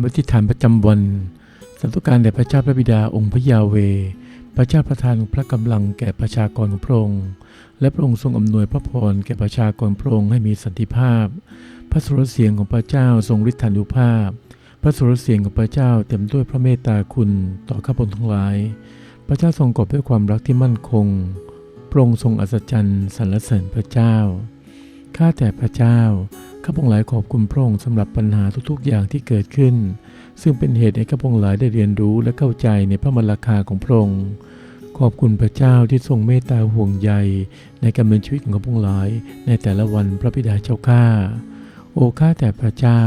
ำอธิษฐานประจำวันสันตุการแด่พระเจ้าพระบิดาองค์พระยาเว พระเจ้าประทานพระกำลังแก่ประชากรของพระองค์ และพระองค์ทรงอำนวยพระพรแก่ประชากรพระองค์ให้มีสันติภาพ พระสุรเสียงของพระเจ้าทรงฤทธานุภาพ พระสุรเสียงของพระเจ้าเต็มด้วยพระเมตตาคุณต่อข้าพงทั้งหลาย พระเจ้าทรงกอบด้วยความรักที่มั่นคง พระองค์ทรงอัศจรรย์สรรเสริญพระเจ้า ข้าแต่พระเจ้า ข้าพงหลายขอบคุณพระองค์สำหรับปัญหาทุกๆอย่างที่เกิดขึ้น ซึ่งเป็นเหตุให้ข้าพงหลายได้เรียนรู้และเข้าใจในพระมรรคาของพระองค์ขอบคุณพระเจ้าที่ทรงเมตตาห่วงใย ในการดำเนินชีวิตของข้าพงหลาย ในแต่ละวันพระบิดาเจ้าข้าโอ้ข้าแต่พระเจ้า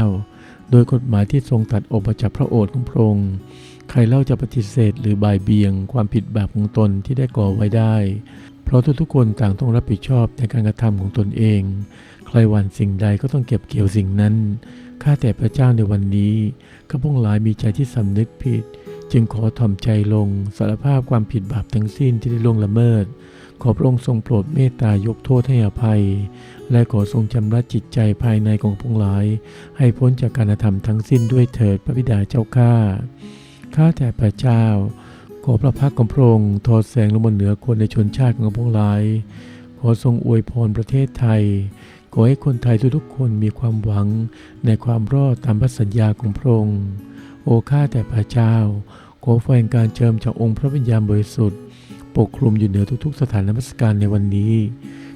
โดยกฎหมายที่ทรงตัดออกมาจากพระโอษฐ์ของพระองค์ใครเล่าจะปฏิเสธหรือบ่ายเบียงความผิดบาปของตนที่ได้ก่อไว้ได้ เพราะทุกๆคนต่างต้องรับผิดชอบในการกระทำของตนเอง ใครหวันสิ่งใดก็ต้องเก็บเกี่ยวสิ่งนั้น ข้าแต่พระเจ้าในวันนี้ข้าพงหลายมีใจที่สำนึกผิด จึงขอถ่อมใจลงสารภาพความผิดบาปทั้งสิ้นที่ได้ล่วงละเมิด ขอพระองค์ทรงโปรดเมตตายกโทษให้อภัย และขอทรงชำระจิตใจภายในของพงหลาย ให้พ้นจากการกระทำทั้งสิ้นด้วยเถิดพระบิดาเจ้าข้าข้าแต่พระเจ้า อพระพักของพระองค์ทอดแสงลงบนเหนือคนในชนชาติของพวกหลาย ขอทรงอวยพรประเทศไทย ขอให้คนไทยทุกๆคนมีความหวังในความรอดตามพระสัญญาของพระองค์ โอ้ข้าแต่พระเจ้า ขอไฟแฝงการเจิมจากองค์พระวิญญาณบริสุทธิ์ ปกคลุมอยู่เหนือทุกๆ สถานนมัสการในวันนี้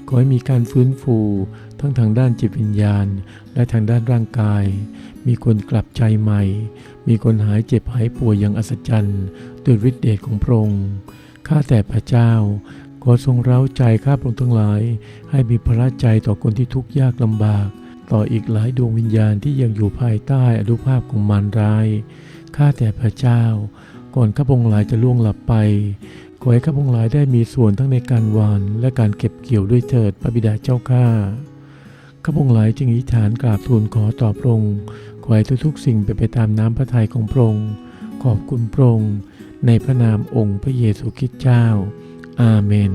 ขอให้มีการฟื้นฟูทั้งทางด้านจิตวิญญาณ และทางด้านร่างกาย มีคนกลับใจใหม่ มีคนหายเจ็บหายป่วยอย่างอัศจรรย์ด้วยฤทธิเดชของพระองค์ข้าแต่พระเจ้า ขอทรงเร้าใจข้าพระองค์ทั้งหลาย ให้มีพระใจต่อคนที่ทุกข์ยากลำบาก ต่ออีกหลายดวงวิญญาณที่ยังอยู่ภายใต้อนุภาพของมารร้ายข้าแต่พระเจ้า ก่อนข้าพระองค์หลายจะล่วงหลับไป ขอให้ข้าพองค์หลายได้มีส่วนทั้งในการหวานและการเก็บเกี่ยวด้วยเถิดพระบิดาเจ้าข้าข้าพองค์หลายจึงอธิษฐานกราบทูลขอต่อพระองค์ขอให้ทุกๆสิ่งเป็นไปตามน้ำพระทัยของพระองค์ขอบคุณพระองค์ในพระนามองค์พระเยซูคริสต์เจ้า อาเมน